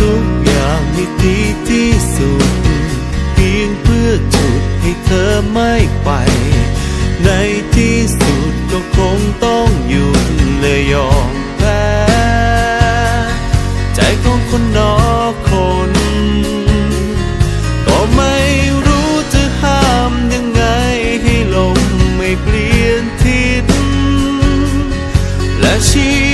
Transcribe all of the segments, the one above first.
ทุกอย่างให้ดีที่สุด เพียงเพื่อจุดให้เธอไม่ไป ในที่สุดก็คงต้องหยุดเลยยอมแพ้ ใจของคนนอคน ก็ไม่รู้จะห้ามยังไงให้ลมไม่เปลี่ยนทิศและชี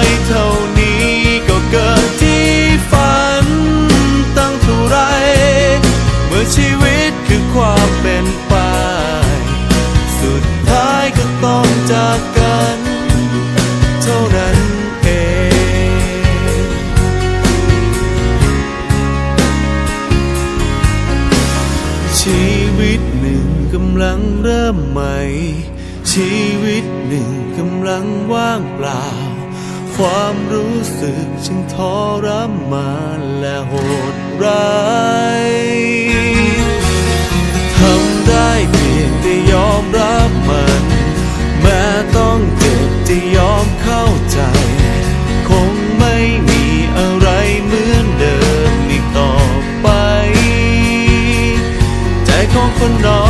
ไกลเท่านี้ก็เกินที่ฝันตั้งเท่าไร เมื่อชีวิตคือความเป็นไป สุดท้ายก็ต้องจากกันเท่านั้นเองชีวิตหนึ่งกำลังเริ่มใหม่ชีวิตหนึ่งกำลังว่างเปล่า ความรู้สึกจึงทรมานและโหดร้ายทำได้เพียงแต่ยอมรับมัน แม้ต้องเจ็บจะยอมเข้าใจ คงไม่มีอะไรเหมือนเดิมอีกต่อไป ใจของคนนอกคน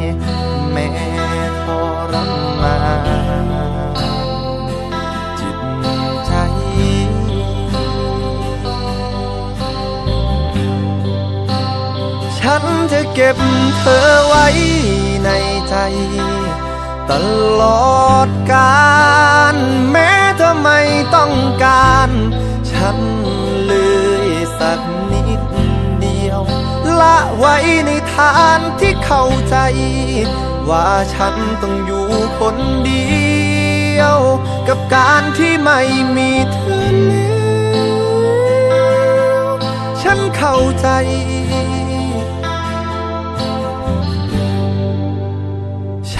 เธอไว้ในใจ ตลอดกาลแม้เธอไม่ต้องการ ฉันเลยสักนิดเดียว ละไว้ในทานที่เข้าใจ ว่าฉันต้องอยู่คนเดียว กับการที่ไม่มีเธอแล้ว ฉันเข้าใจ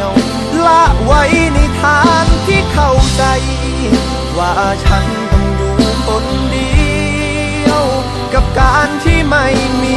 ยว ละไว้ในทางที่เข้าใจ ว่าฉันต้องอยู่คนเดียว กับการที่ไม่มี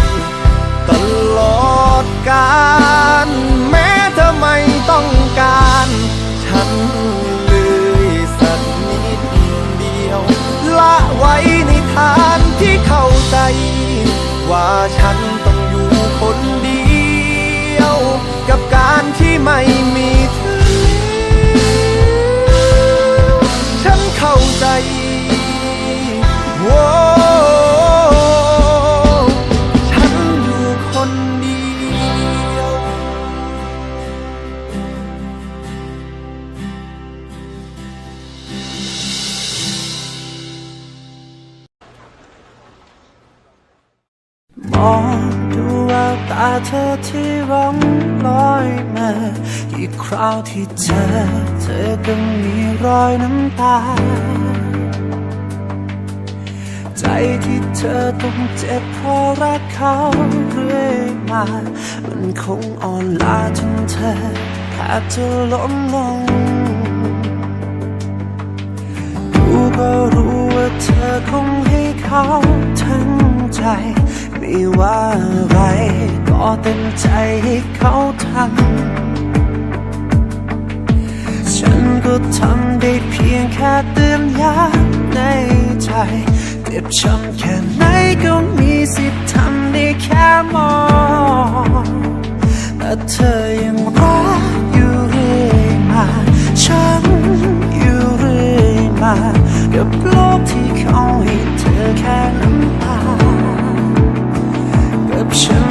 ลอดกาลแม้เธอไม่ต้อง องดูแววตาเธอที่ร้องลอยมาอีกคราวที่เจอเธอก็มีรอยน้ำตา ใจที่เธอต้องเจ็บเพราะรักเขาเรื่อยมา มันคงอ่อนล้าจนเธอแทบจะล้มลงดูก็รู้ว่าเธอคงให้เขาทั้งใจ ไม่ว่าอะไร ก็เต็มใจให้เขาทำฉันก็ทำได้เพียงแค่เตือนย้ำในใจเจ็บช้ำแค่ไหนก็มีสิทธิ์ทำได้แค่มองแต่เธอยังรักอยู่เรื่อยมาฉันอยู่เรื่อยมากับโลกที่เขาให้เธอแค่น้ำตา กั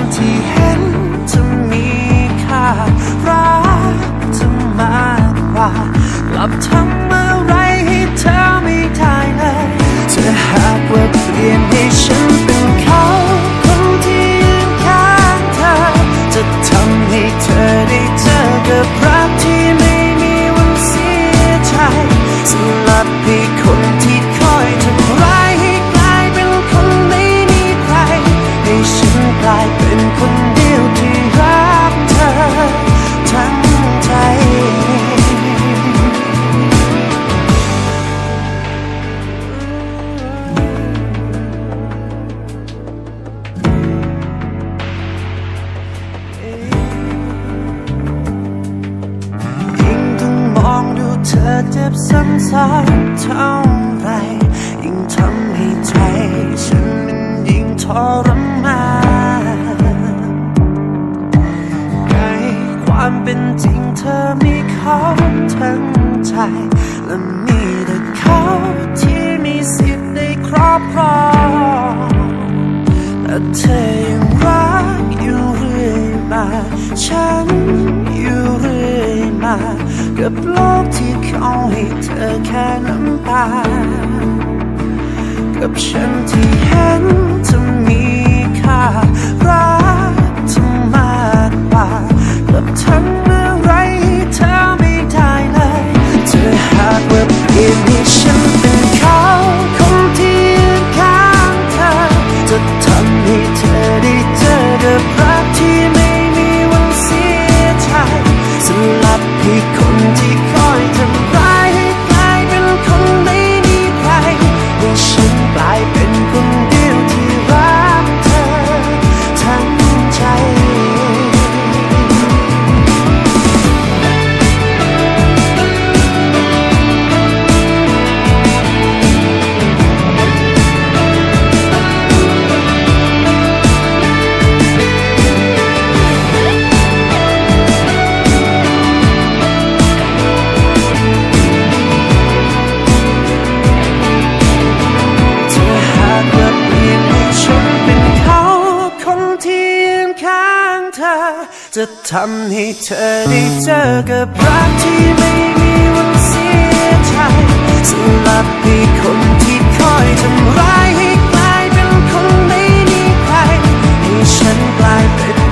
บซ้ำๆเท่าไรยิ่งทำให้ใจฉันมันยิ่งทรมานในความเป็นจริงเธอมีเขาทั้งใจ และมีแต่เขาที่มีสิทธิ์ได้ครอบครองแต่เธอยังรักอยู่เรื่อยมา ฉันอยู่เรื่อยมา กับโลกที่ ขาให้เธอแค่น้ำตา กับฉันที่เห็นเธอมีค่า รักเธอมากกว่ากับทำอะไรให้เธอไม่ได้เลยเธอหากว่าเปลี่ยนให้ฉัน ทำให้เธอได้เจอกับรักที่ไม่มีวันเสียใจสลับให้คนที่คอยทำร้ายให้กลายเป็นคนไม่มีใครให้ฉันกลายเป็น